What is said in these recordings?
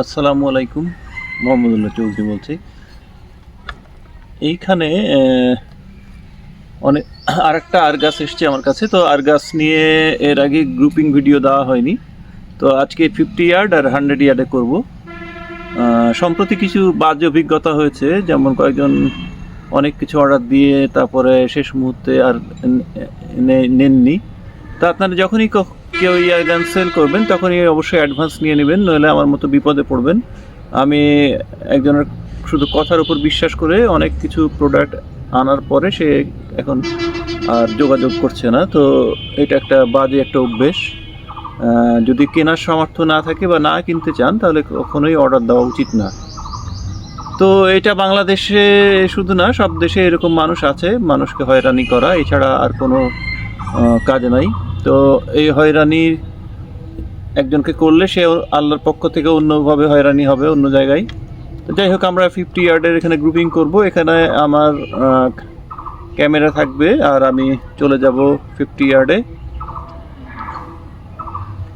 আসসালামু আলাইকুম মোহাম্মদুল্লাহ চৌধুরী বলছি। এইখানে অনেক আর গাছ এসছে আমার কাছে, তো আর গাছ নিয়ে এর আগে গ্রুপিং ভিডিও দেওয়া হয়নি। তো আজকে ফিফটি ইয়ার্ড আর হান্ড্রেড ইয়ার্ডে করব। সম্প্রতি কিছু বাজে অভিজ্ঞতা হয়েছে, যেমন কয়েকজন অনেক কিছু অর্ডার দিয়ে তারপরে শেষ মুহূর্তে আর নেননি। তা আপনারা যখনই কেউ ইয়ার গান সেল করবেন, তখনই অবশ্যই অ্যাডভান্স নিয়ে নেবেন, নইলে আমার মতো বিপদে পড়বেন। আমি একজনের শুধু কথার উপর বিশ্বাস করে অনেক কিছু প্রোডাক্ট আনার পরে সে এখন আর যোগাযোগ করছে না। তো এটা একটা বাজে একটা অভ্যেস। যদি কেনার সামর্থ্য না থাকে বা না কিনতে চান, তাহলে কখনোই অর্ডার দেওয়া উচিত না। তো এটা বাংলাদেশে শুধু না, সব দেশে এরকম মানুষ আছে। মানুষকে হয়রানি করা, এছাড়া আর কোনো কাজ নাই। তো এই হয়রানি একজনকে করলে সে আল্লাহর পক্ষ থেকে অন্যভাবে হয়রানি হবে অন্য জায়গায়। তো যাই হোক, আমরা ফিফটি ইয়ার্ডের এখানে গ্রুপিং করব। এখানে আমার ক্যামেরা থাকবে আর আমি চলে যাব ফিফটি ইয়ার্ডে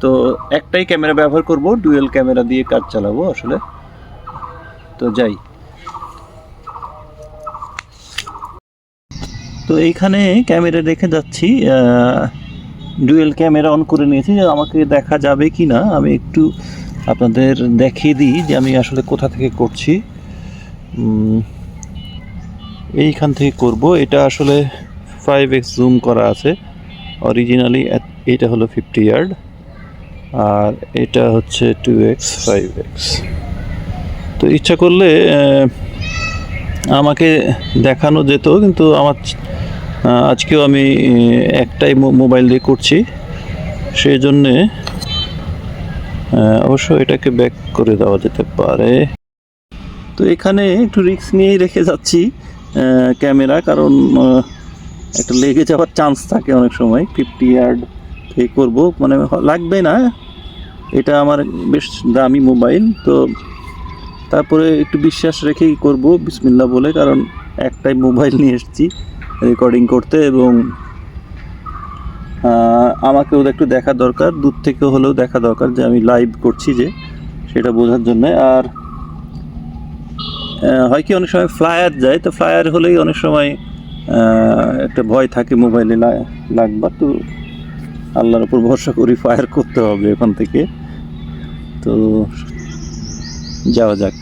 তো একটাই ক্যামেরা ব্যবহার করব ডুয়েল ক্যামেরা দিয়ে কাজ চালাবো আসলে। তো যাই। তো এইখানে ক্যামেরা রেখে যাচ্ছি ডুয়েল ক্যামেরা অন করে নিয়েছি যে আমাকে দেখা যাবে কি না আমি একটু আপনাদের দেখিয়ে দিই যে আমি আসলে কোথা থেকে করছি। এইখান থেকে করব। এটা আসলে ফাইভ এক্স জুম করা আছে। অরিজিনালি এটা হলো ফিফটি ইয়ার্ড আর এটা হচ্ছে টু এক্স ফাইভ এক্স তো ইচ্ছা করলে আমাকে দেখানো যেত, কিন্তু আমার আজকেও আমি একটাই মোবাইল দিয়ে করছি। সেই জন্যে অবশ্য এটাকে ব্যাক করে দেওয়া যেতে পারে। তো এখানে একটু রিস্ক নিয়েই রেখে যাচ্ছি ক্যামেরা কারণ একটা লেগে যাওয়ার চান্স থাকে অনেক সময়। ফিফটি ইয়ার্ড থেকে করব মানে লাগবে না। এটা আমার বেশ দামি মোবাইল তো তারপরে একটু বিশ্বাস রেখেই করব বিসমিল্লা বলে, কারণ একটাই মোবাইল নিয়ে এসেছি। রেকর্ডিং করতে এবং আহ, আমাকেও একটু দেখা দরকার দূর থেকে হলেও দেখা দরকার যে আমি লাইভ করছি যে সেটা বোঝার জন্য। আর হয় কি অনেক সময় ফ্লায়ার যায় তো ফ্লায়ার হলেই অনেক সময় একটা ভয় থাকে মোবাইলে লাগবার। তো আল্লাহর উপর ভরসা করি ফায়ার করতে হবে এখান থেকে। তো যাওয়া যাক।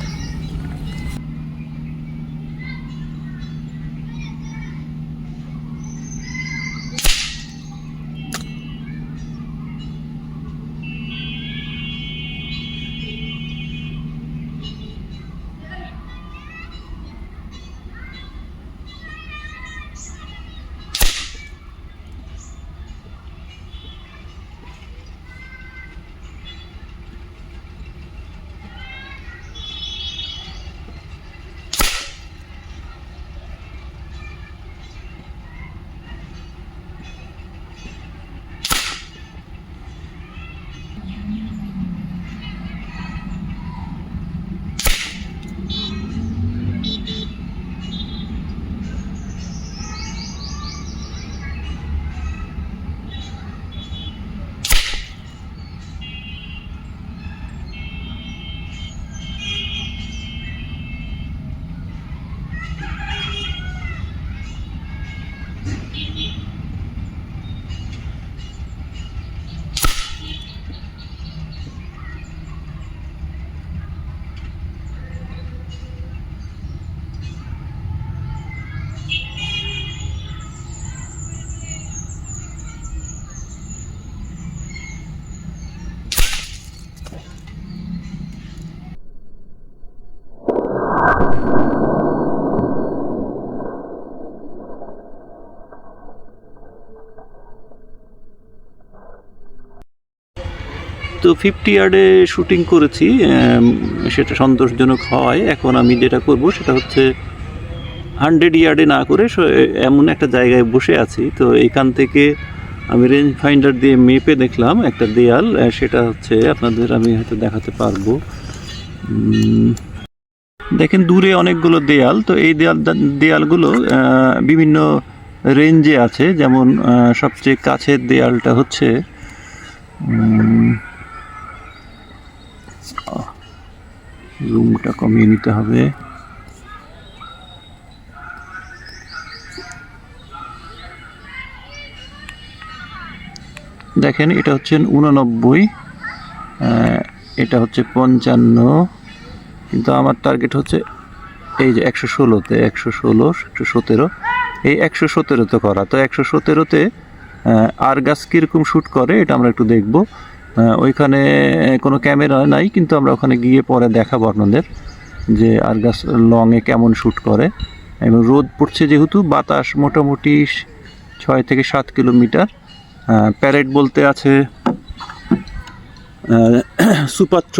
তো ফিফটি ইয়ার্ডে শুটিং করেছি সেটা সন্তোষজনক হওয়ায় এখন আমি যেটা করব সেটা হচ্ছে হান্ড্রেড ইয়ার্ডে না করে এমন একটা জায়গায় বসে আছি। তো এখান থেকে আমি রেঞ্জ ফাইন্ডার দিয়ে মেপে দেখলাম একটা দেয়াল সেটা হচ্ছে আপনাদের আমি হয়তো দেখাতে পারব। দেখেন দূরে অনেকগুলো দেয়াল, তো এই দেয়াল, দেয়ালগুলো বিভিন্ন রেঞ্জে আছে। যেমন সবচেয়ে কাছের দেয়ালটা হচ্ছে রুমটা কমিয়ে নিতে হবে। দেখেন, এটা হচ্ছে উননব্বই এটা হচ্ছে পঞ্চান্ন, কিন্তু আমার টার্গেট হচ্ছে এই যে একশো ষোলোতে, একশো ষোলো, একশো সতেরো। এই একশো সতেরোতে করা। তো একশো সতেরোতে আর গাছ কীরকম শ্যুট করে, এটা আমরা একটু দেখব। ওইখানে কোনো ক্যামেরা নাই, কিন্তু আমরা ওখানে গিয়ে পরে দেখাবো আপনাদের যে আর গাছ লংয়ে কেমন শ্যুট করে। এবং রোদ পড়ছে যেহেতু, বাতাস মোটামুটি ছয় থেকে সাত কিলোমিটার। প্যারেড বলতে আছে সুপাত্র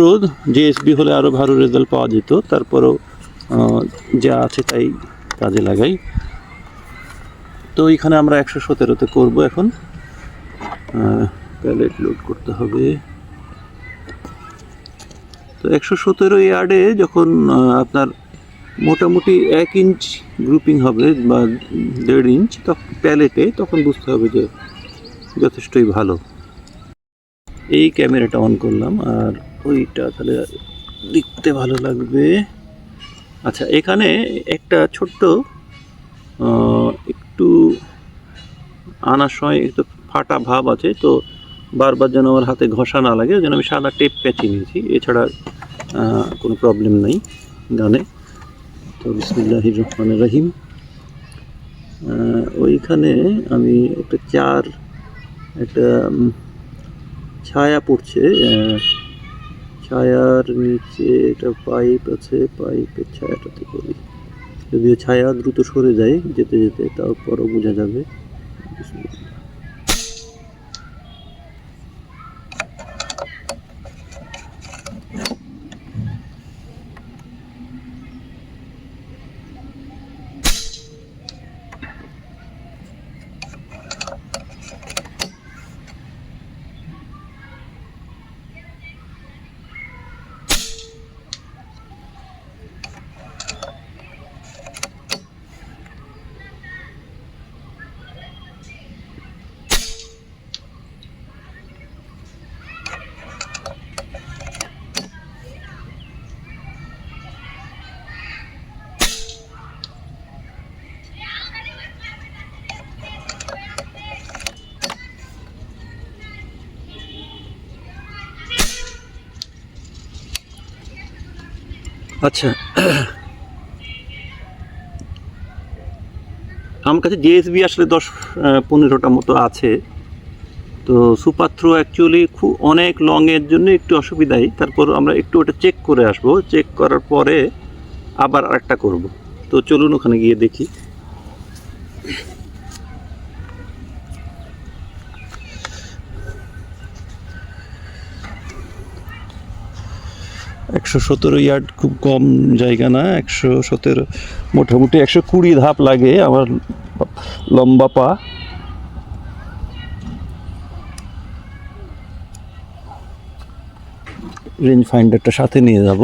জেএসবি হলে আরও ভালো রেজাল্ট পাওয়া যেত, তারপরেও যা আছে তাই কাজে লাগাই। তো এখানে আমরা একশো সতেরোতে করব এখন। প্যালেট লোড করতে হবে। তো একশো সতেরো ইয়ার্ডে যখন আপনার মোটামুটি এক ইঞ্চ গ্রুপিং হবে বা দেড় ইঞ্চ তখন প্যালেটে তখন বুঝতে হবে যে যথেষ্টই ভালো। এই ক্যামেরাটা অন করলাম আর ওইটা তাহলে দেখতে ভালো লাগবে। আচ্ছা এখানে একটা ছোট্ট একটু আনার সময় একটু ফাটা ভাব আছে, তো বারবার যেন আমার হাতে ঘষা না লাগে, ওই জন্য আমি সাদা টেপ প্যাচি নিয়েছি। এছাড়া কোনো প্রবলেম নেই গানে। তো বিসমুল্লাহির রহমানের রহিম। ওইখানে আমি একটা চার, একটা ছায়া পড়ছে ছায়ার নিচে একটা পাইপ আছে পাইপের ছায়াটাতে করি যদিও ছায়া দ্রুত সরে যায় যেতে যেতে, তারপরও বোঝা যাবে। আচ্ছা। আমার কাছে জিএসবি আসলে দশ পনেরোটা মতো আছে। তো সুপাত্র অ্যাকচুয়ালি খুব অনেক লংয়ের জন্য একটু অসুবিধাই। তারপর আমরা একটু ওটা চেক করে আসব। চেক করার পরে আবার আরেকটা করব। তো চলুন ওখানে গিয়ে দেখি। একশো সতেরো ইয়ার্ড খুব কম জায়গা না, একশো সতেরো, মোটামুটি একশো কুড়ি ধাপ লাগে আমার লম্বা পা। রেঞ্জ ফাইন্ডারটা সাথে নিয়ে যাব।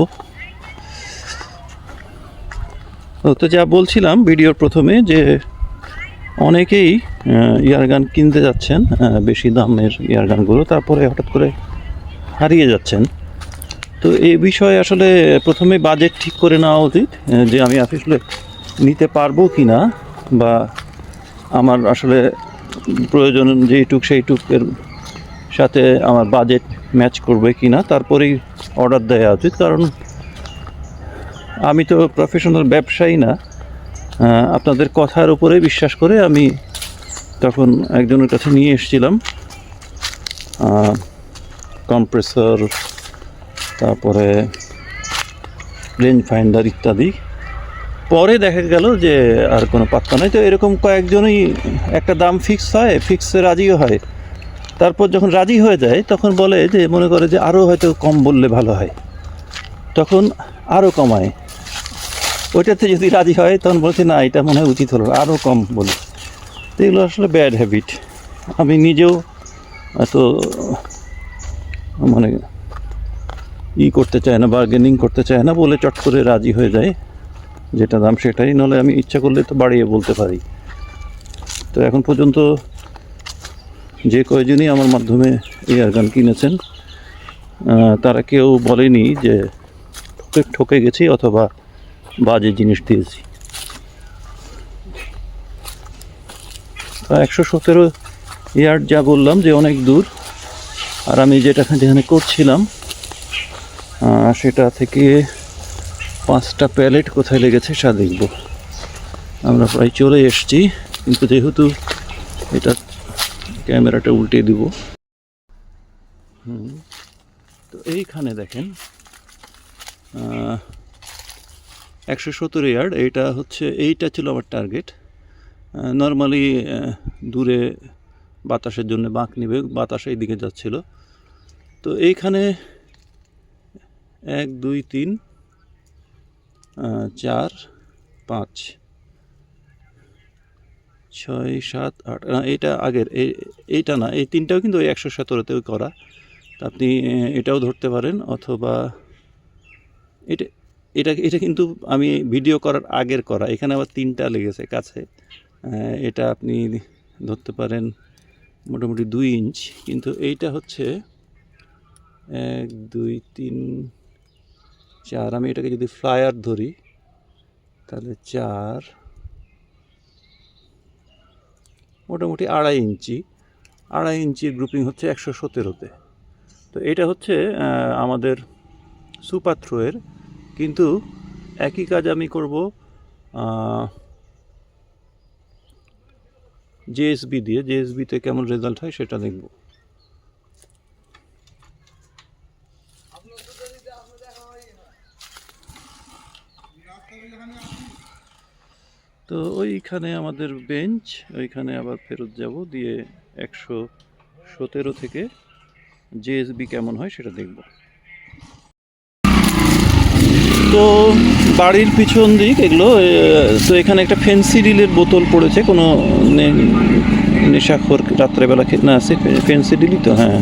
তো যা বলছিলাম ভিডিওর প্রথমে যে অনেকেই ইয়ারগান কিনতে যাচ্ছেন বেশি দামের ইয়ারগানগুলো তারপরে হঠাৎ করে হারিয়ে যাচ্ছেন। তো এই বিষয়ে আসলে প্রথমে বাজেট ঠিক করে নেওয়া উচিত যে আমি আসলে নিতে পারব কি না বা আমার আসলে প্রয়োজন যেইটুক সেইটুকের সাথে আমার বাজেট ম্যাচ করবে কি না তারপরেই অর্ডার দেওয়া উচিত। কারণ আমি তো প্রফেশনাল ব্যবসায়ী না আপনাদের কথার উপরে বিশ্বাস করে আমি তখন একজনের কাছে নিয়ে এসেছিলাম কম্প্রেসর তারপরে রেঞ্জ ফাইন্ডার ইত্যাদি। পরে দেখা গেল যে আর কোনো পাত্তা নাই। তো এরকম কয়েকজনই একটা দাম ফিক্স হয় ফিক্সে রাজিও হয়। তারপর যখন রাজি হয়ে যায়, তখন বলে যে, মনে করে যে, আরও হয়তো কম বললে ভালো হয়। তখন আরও কমায়। ওইটাতে যদি রাজি হয়, তখন বলছে না, এটা মনে হয় উচিত হলো আরও কম বলি। তো এগুলো আসলে ব্যাড হ্যাবিট আমি নিজেও এত মানে ই করতে চায় না বার্গেনিং করতে চায় না বলে চট করে রাজি হয়ে যায়। যেটা দাম সেটাই নলে আমি ইচ্ছা করলে তো বাড়িয়ে বলতে পারি। তো এখন পর্যন্ত যে কয়জনই আমার মাধ্যমে এয়ার গান কিনেছেন তারা কেউ বলেনি যে ঠকে ঠকে গেছি অথবা বাজে জিনিস দিয়েছি। একশো সতেরো ইয়ার্ড যা বললাম যে অনেক দূর, আর আমি যেটা যেখানে করছিলাম সেটা থেকে পাঁচটা প্যালেট কোথায় লেগেছে সেটা দেখব। আমরা প্রায় চলে এসেছি, কিন্তু যেহেতু এটা ক্যামেরাটা উল্টে দিব। হুম, তো এইখানে দেখেন একশো সত্তর ইয়ার্ড, এইটা হচ্ছে, এইটা ছিল আমার টার্গেট। নর্মালি দূরে বাতাসের জন্য বাঁক নিবে, বাতাস এই দিকে যাচ্ছিল। তো এইখানে এক দুই তিন চার পাঁচ ছয় সাত আট না, এইটা আগের এই- এইটা না এই তিনটাও কিন্তু ওই একশো সতেরোতেও করা। তা আপনি এটাও ধরতে পারেন অথবা এটা এটা এটা কিন্তু আমি ভিডিও করার আগের করা এখানে আবার তিনটা লেগেছে কাছে। এটা আপনি ধরতে পারেন মোটামুটি দুই ইঞ্চ কিন্তু এইটা হচ্ছে এক দুই তিন চার, আমি এটাকে যদি ফ্লায়ার ধরি, তাহলে চার মোটামুটি আড়াই ইঞ্চি। আড়াই ইঞ্চির গ্রুপিং হচ্ছে একশো সতেরোতে। তো এটা হচ্ছে আমাদের সুপার থ্রোয়ের কিন্তু একই কাজ আমি করব জেএসবি দিয়ে। জেএসবিতে কেমন রেজাল্ট হয় সেটা দেখব। তো ওইখানে আমাদের বেঞ্চ ওইখানে আবার ফেরত যাব, দিয়ে একশো সতেরো থেকে জেএসবি কেমন হয় সেটা দেখব। তো বাড়ির পিছন দিক এগুলো তো এখানে একটা ফেন্সি ডিলের বোতল পড়েছে, কোনো নেশাখোর রাত্রেবেলা না, সে ফেন্সি ডিলই তো হ্যাঁ।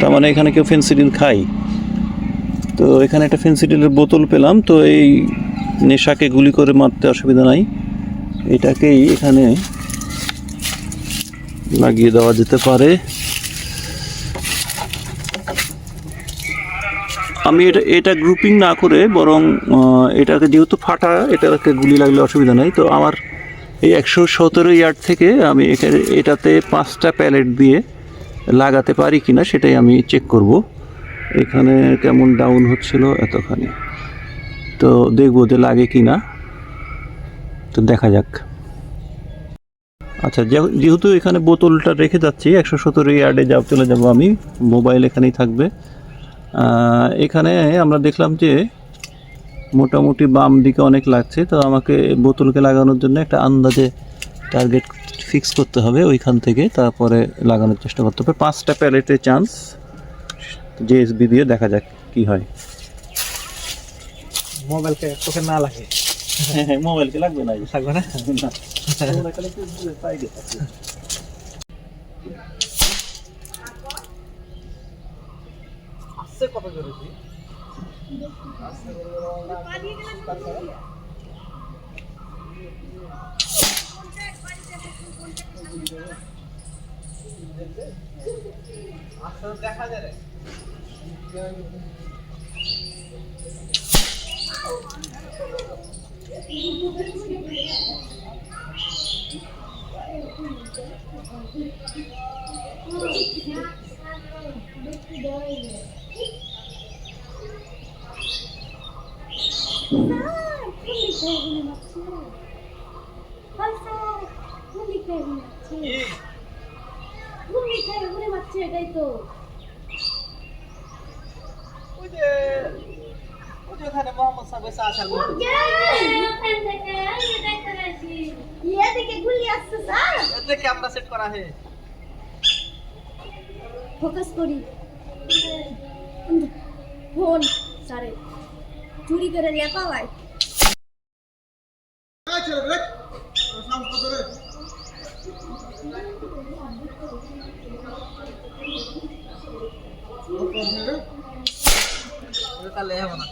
তার মানে এখানে কেউ ফেন্সি ডিল খাই তো এখানে একটা ফেন্সি ডিলের বোতল পেলাম, তো এই নেশাকে গুলি করে মারতে অসুবিধা নাই। এটাকেই এখানে লাগিয়ে দেওয়া যেতে পারে। আমি এটা এটা গ্রুপিং না করে বরং এটাকে যেহেতু ফাটা, এটাকে গুলি লাগলে অসুবিধা নেই। তো আমার এই একশো সতেরো ইয়ার্ড থেকে আমি এখানে, এটাতে পাঁচটা প্যালেট দিয়ে লাগাতে পারি কিনা সেটাই আমি চেক করব। এখানে কেমন ডাউন হচ্ছিল এতখানি। তো দেখব যে লাগে কি না তো দেখা যাক। আচ্ছা যেহেতু এখানে বোতলটা রেখে যাচ্ছি, একশো সতেরো ইয়ার্ডে যাব চলে যাব আমি, মোবাইল এখানেই থাকবে। এখানে আমরা দেখলাম যে মোটামুটি বাম দিকে অনেক লাগছে, তো আমাকে বোতলকে লাগানোর জন্য একটা আন্দাজে টার্গেট ফিক্স করতে হবে ওইখান থেকে, তারপরে লাগানোর চেষ্টা করতে হবে। পাঁচটা প্যালেটের চান্স জেএসবি দিয়ে দেখা যাক কি হয়। মোবাইলকে চোখে না লাগে। মোবাইলকে লাগবে না। থাকবে না? কত জোরে দেখা যায় রে। এটাই তো ওই যে ওই যে ওখানে মোহাম্মদ সাহেব এসে আসার মতো। এদিকে গুলি আসছে স্যার এর থেকে সেট করা হে ফোকাস করি ফোন স্যারে চুরি করে নিয়ে তাহলে হবে না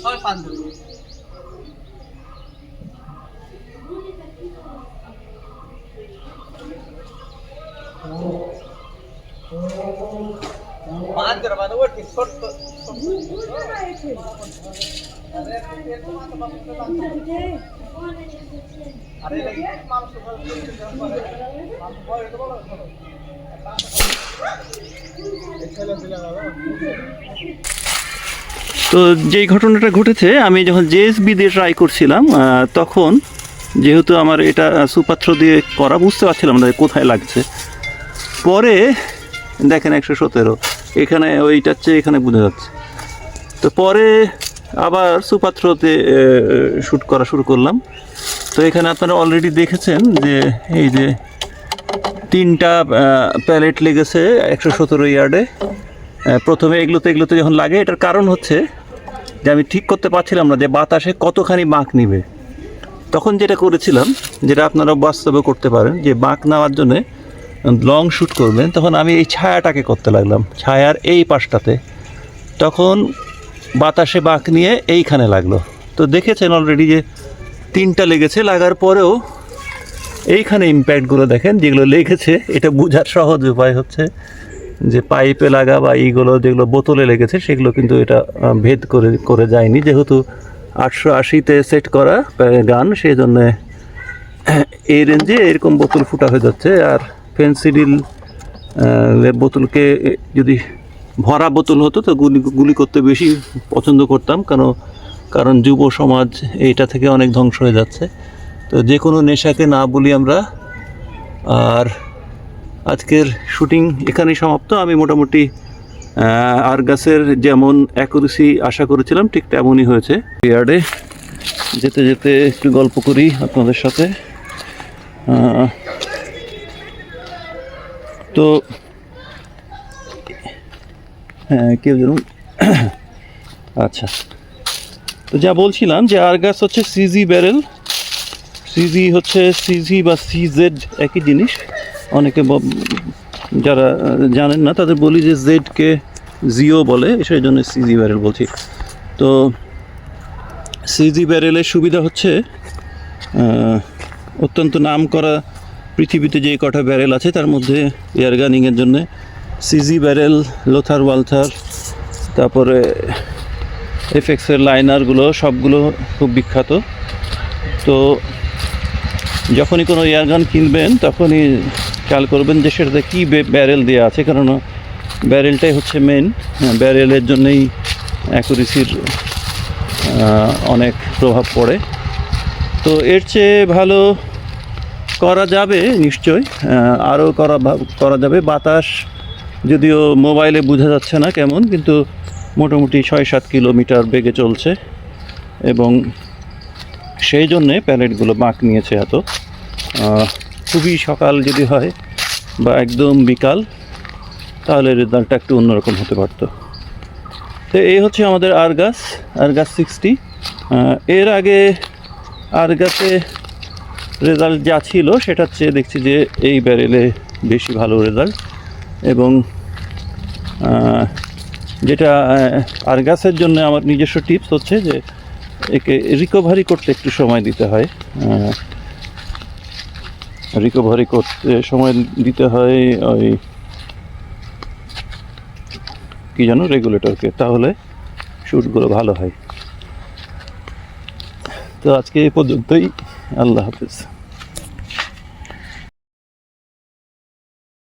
ছয় পাঁচ પાંચ કરવાનો વળતી છોટતો અરે তো যেই ঘটনাটা ঘটেছে, আমি যখন জেএসবি দিয়ে ট্রাই করছিলাম তখন যেহেতু আমার এটা সুপাত্র দিয়ে করা বুঝতে পারছিলাম না কোথায় লাগছে। পরে দেখেন একশো সতেরো, এখানে ওইটার চেয়ে এখানে বোঝা যাচ্ছে। তো পরে আবার সুপাত্রতে শ্যুট করা শুরু করলাম। তো এখানে আপনারা অলরেডি দেখেছেন যে এই যে তিনটা প্যালেট লেগেছে একশো সতেরো ইয়ার্ডে প্রথমে এগুলোতে এগুলোতে যখন লাগে, এটার কারণ হচ্ছে যে আমি ঠিক করতে পারছিলাম না যে বাতাসে কতখানি বাঁক নিবে। তখন যেটা করেছিলাম, যেটা আপনারা বাস্তবে করতে পারেন, যে বাঁক নেওয়ার জন্য লং শ্যুট করবেন, তখন আমি এই ছায়াটাকে করতে লাগলাম, ছায়ার এই পাশটাতে। তখন বাতাসে বাঁক নিয়ে এইখানে লাগল। তো দেখেছেন অলরেডি যে তিনটা লেগেছে, লাগার পরেও এইখানে ইম্প্যাক্টগুলো দেখেন, যেগুলো লেগেছে, এটা বোঝার সহজ উপায় হচ্ছে যে পাইপে লাগা বা এইগুলো যেগুলো বোতলে লেগেছে, সেগুলো কিন্তু এটা ভেদ করে করে যায়নি। যেহেতু আটশো আশিতে সেট করা গান সেই জন্যে এই রেঞ্জে এরকম বোতল ফুটা হয়ে যাচ্ছে। আর ফেন্সিডিল বোতলকে যদি ভরা বোতল হতো, তো গুলি গুলি করতে বেশি পছন্দ করতাম। কেন কারণ যুব সমাজ এইটা থেকে অনেক ধ্বংস হয়ে যাচ্ছে। তো যে কোনো নেশাকে না বলি আমরা। আর আজকের শুটিং এখানেই সমাপ্ত। আমি মোটামুটি আর গাছের যেমন অ্যাকুরেসি আশা করেছিলাম, ঠিক তেমনই হয়েছে। ইয়ার্ডে যেতে যেতে একটু গল্প করি আপনাদের সাথে। তো হ্যাঁ কেউ যেন আচ্ছা। তো যা বলছিলাম যে আর গাছ হচ্ছে সিজি ব্যারেল সিজি হচ্ছে সিজি বা সিজেড একই জিনিস। অনেকে যারা জানেন না, তাদের বলি যে জেডকে জিও বলে, সেই জন্য সিজি ব্যারেল বলছি। তো সিজি ব্যারেলের সুবিধা হচ্ছে অত্যন্ত নাম করা পৃথিবীতে যে কটা ব্যারেল আছে, তার মধ্যে এয়ার গানিংয়ের জন্য সিজি ব্যারেল লোথার ওয়ালথার তারপরে এফএক্সের লাইনারগুলো সবগুলো খুব বিখ্যাত। তো যখনই কোনো এয়ারগান কিনবেন, তখনই খেয়াল করবেন যে সেটাতে কী ব্যারেল দেওয়া আছে কেননা ব্যারেলটাই হচ্ছে মেন ব্যারেলের জন্যই অ্যাকুরেসির অনেক প্রভাব পড়ে। তো এর চেয়ে ভালো করা যাবে নিশ্চয় আরও করা করা যাবে। বাতাস যদিও মোবাইলে বোঝা যাচ্ছে না কেমন, কিন্তু মোটামুটি ছয় সাত কিলোমিটার বেগে চলছে এবং সেই জন্যে প্যালেটগুলো বাঁক নিয়েছে এত। খুবই সকাল যদি হয় বা একদম বিকাল, তাহলে রেজাল্টটা একটু অন্যরকম হতে পারতো। তো এই হচ্ছে আমাদের আরগাস আরগাস সিক্সটি এর আগে আরগাসে রেজাল্ট যা ছিল সেটার চেয়ে দেখছি যে এই ব্যারেলে বেশি ভালো রেজাল্ট এবং যেটা আরগাসের জন্য আমার নিজস্ব টিপস হচ্ছে যে, একে রিকভারি করতে একটু সময় দিতে হয়। রিকভারি করতে সময় দিতে হয় ওই, কি জানো রেগুলেটরকে তাহলে শ্যুটগুলো ভালো হয়। তো আজকে এই পর্যন্তই। আল্লাহ হাফিজ।